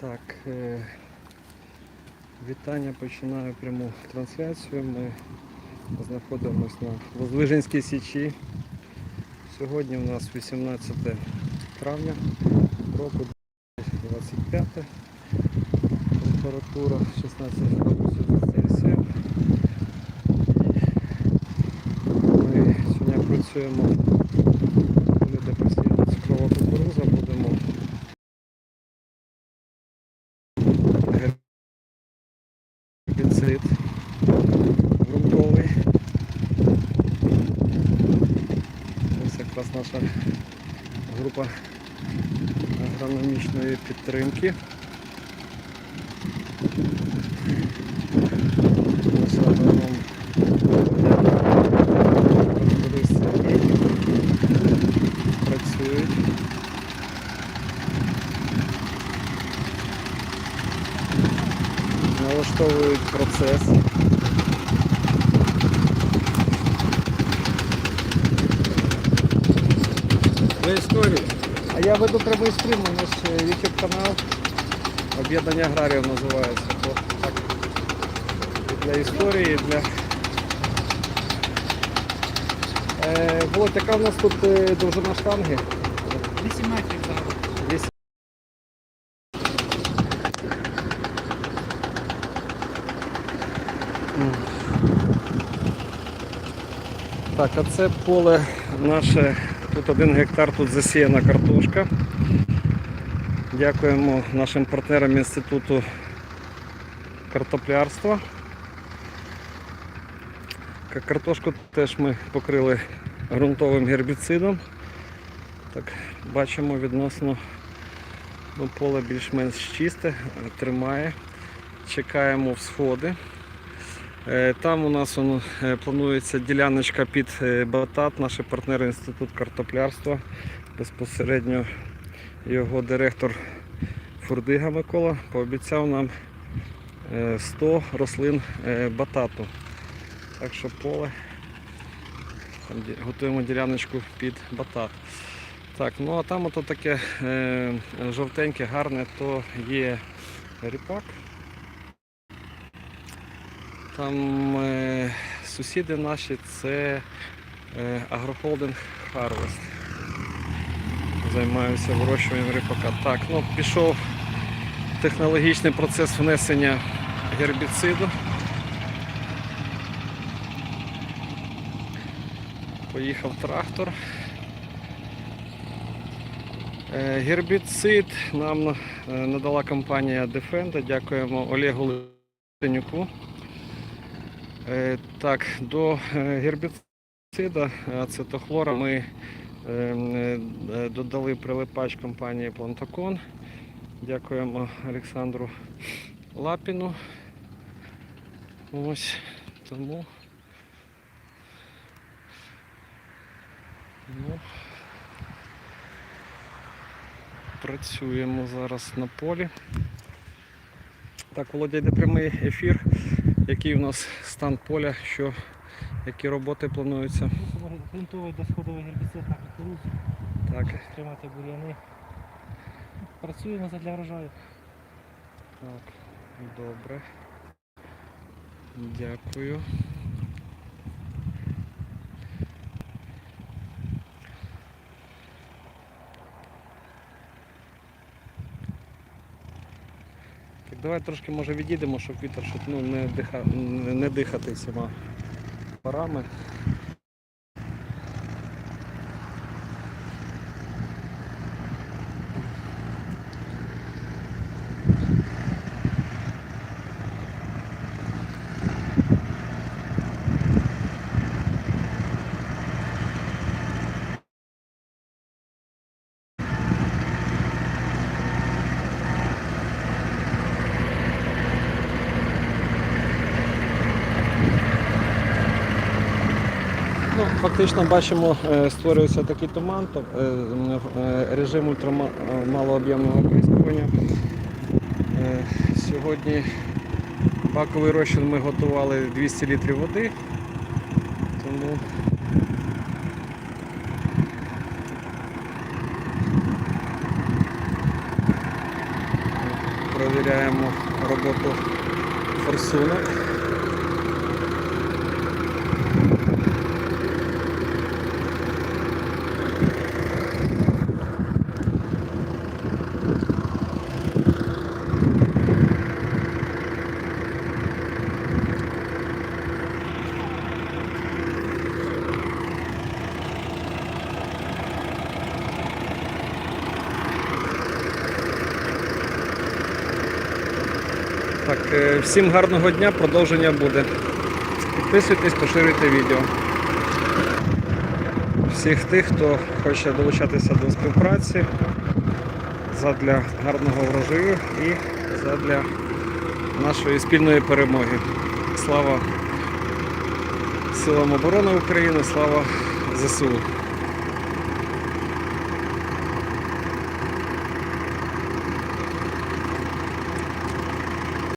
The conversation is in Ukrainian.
Так, е, вітання, починаю пряму трансляцію. Ми знаходимося на Воздвиженській Січі. Сьогодні у нас 18 травня року 25 температура 16 градусів за Цельсієм. Ми сьогодні працюємо гербіцид грунтовий. Ось якраз наша група агрономічної підтримки. Налаштовують процес. Для історії. А я веду прямий стрім, у нас е, YouTube канал. Об'єднання аграріїв називається. То, так, і для історії, і для. Е, Володь, яка в нас тут е, довжина штанги? 8 Так, а це поле наше, тут один гектар, тут засіяна картошка. Дякуємо нашим партнерам Інституту картоплярства. Картошку теж ми покрили ґрунтовим гербіцидом. Так, бачимо відносно ну, поле більш-менш чисте, тримає. Чекаємо всходи. Е, Там у нас воно, е, планується діляночка під е, батат, наші партнери Інститут картоплярства. Безпосередньо його директор Фурдига Микола пообіцяв нам е, 100 рослин батату. Так що поле там готуємо діляночку під батат. Так, ну а там ото таке жовтеньке, гарне, то є ріпак. Там е, сусіди наші це е, агрохолдинг Harvest. Займаюся вирощуванням ріпака. Так, ну пішов технологічний процес внесення гербіциду. Поїхав трактор. Е, Гербіцид нам е, надала компанія Defenda. Дякуємо Олегу Литвинюку. Е, Так, до е, гербіцида ацетохлора ми е, додали прилипач компанії Плантакон. Дякуємо Олександру Лапіну. Ось тому. Ну, працюємо зараз на полі. Так, Володя, йде прямий ефір. Який у нас стан поля, що, які роботи плануються. Грунтовий досходовий гербіцид на кукурудзу, Так, тримати бур'яни. Працюємо задля врожаю. так, добре. Дякую. Так, давай трошки може відійдемо, щоб вітер, щоб ну, не, диха, не, дихати всіма парами. Фактично бачимо, е, створюється такий туман, то, м, е, режим ультрамалооб'ємного оприскування. Е, Сьогодні баковий розчин ми готували 200 літрів води, тому Провіряємо роботу форсунок. Так, е, всім гарного дня, продовження буде. Підписуйтесь, поширюйте відео. Всіх тих, хто хоче долучатися до співпраці задля гарного врожаю і задля нашої спільної перемоги. Слава Силам оборони України, слава ЗСУ.